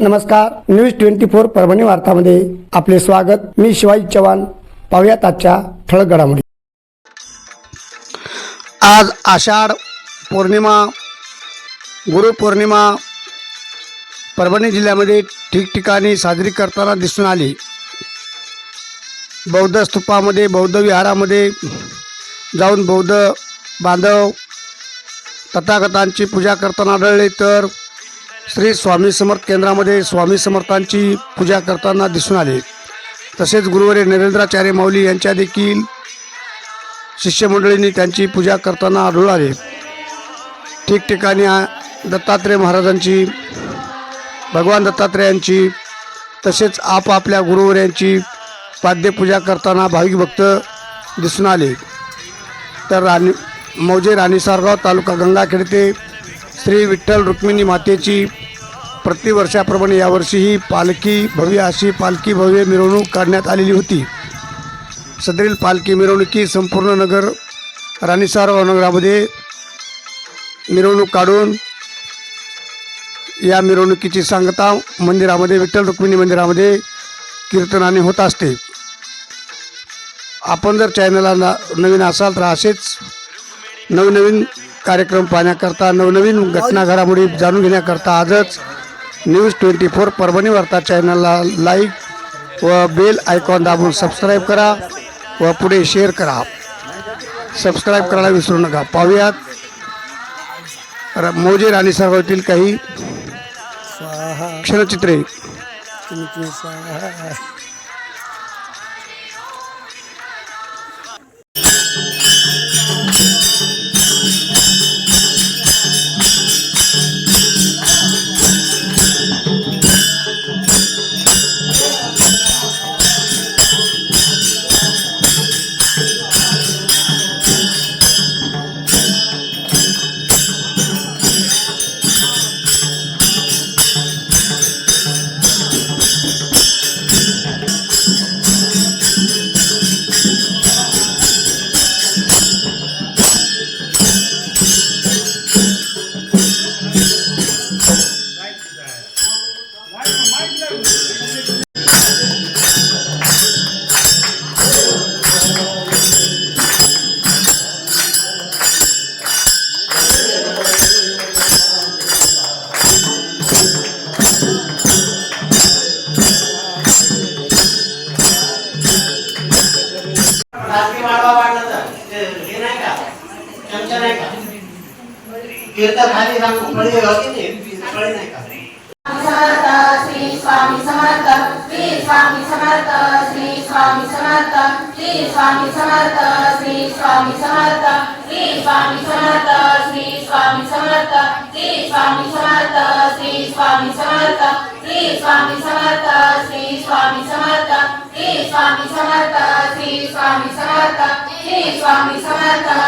नमस्कार news twenty four Parbhani वार्तामध्ये आपले स्वागत. मी शिवाजी चव्हाण. पाहुयात आजच्या ठळक घडामोडी. आज आषाढ पौर्णिमा गुरुपौर्णिमा परभणी जिल्ह्यामध्ये ठिकठिकाणी साजरी करताना दिसून आली. बौद्ध स्तूपामध्ये बौद्ध विहारामध्ये जाऊन बौद्ध बांधव तथागतांची पूजा करताना आढळले तर श्री स्वामी समर्थ केंद्रामध्ये स्वामी समर्थांची पूजा करताना दिसून आले. तसेच गुरुवारी नरेंद्राचार्य माऊली यांच्या देखील शिष्यमंडळींनी त्यांची पूजा करताना आढळून आले. ठिकठिकाणी दत्तात्रय महाराजांची भगवान दत्तात्रयांची तसेच आपापल्या गुरुवर्यांची पाद्यपूजा करताना भाविक भक्त दिसून आले. तर राणी मौजे राणीसारगाव तालुका गंगाखेड ते श्री विठ्ठल रुक्मिणी मातेची प्रतिवर्षाप्रमाणे यावर्षीही पालखी भव्य अशी पालखी भव्य मिरवणूक काढण्यात आलेली होती. सदरील पालखी मिरवणुकी संपूर्ण नगर राणीसारव नगरामध्ये मिरवणूक काढून या मिरवणुकीची सांगता मंदिरामध्ये विठ्ठल रुक्मिणी मंदिरामध्ये कीर्तनाने होत असते. आपण जर चॅनलला ना नवीन असाल तर असेच नवनवीन कार्यक्रम पाहण्याकरता नवनवीन घटना घडामोडी जाणून घेण्याकरता आजच न्यूज ट्वेंटी फोर परभणी वार्ता चॅनलला लाईक व बेल आयकॉन दाबून सबस्क्राईब करा व पुढे शेअर करा. सबस्क्राईब करायला विसरू नका. पाहूयात. र- मोजे राणी सर्वातील काही क्षणचित्रे. कीर्तन खाली सांगू फळी होती ते फळी नाही का समर्थ श्री स्वामी समर्थ श्री स्वामी समर्थ श्री स्वामी समर्थ श्री स्वामी समर्थ श्री स्वामी समर्थ श्री स्वामी समर्थ श्री स्वामी समर्थ श्री स्वामी समर्थ श्री स्वामी समर्थ श्री स्वामी समर्थ श्री स्वामी समर्थ श्री स्वामी समर्थ श्री स्वामी समर्थ श्री स्वामी समर्थ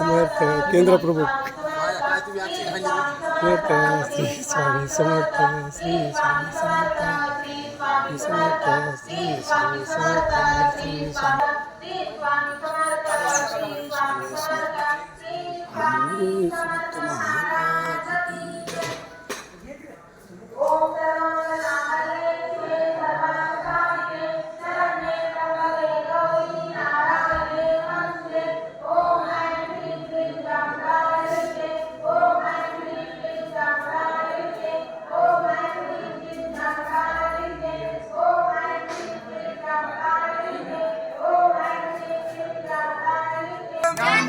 समर्थ केंद्र प्रमुख समर्थ श्री स्वामी समर्थ श्री स्वामी समर्थ. श्री समर्थ श्री स्वामी समर्थ श्री स्वामी ओम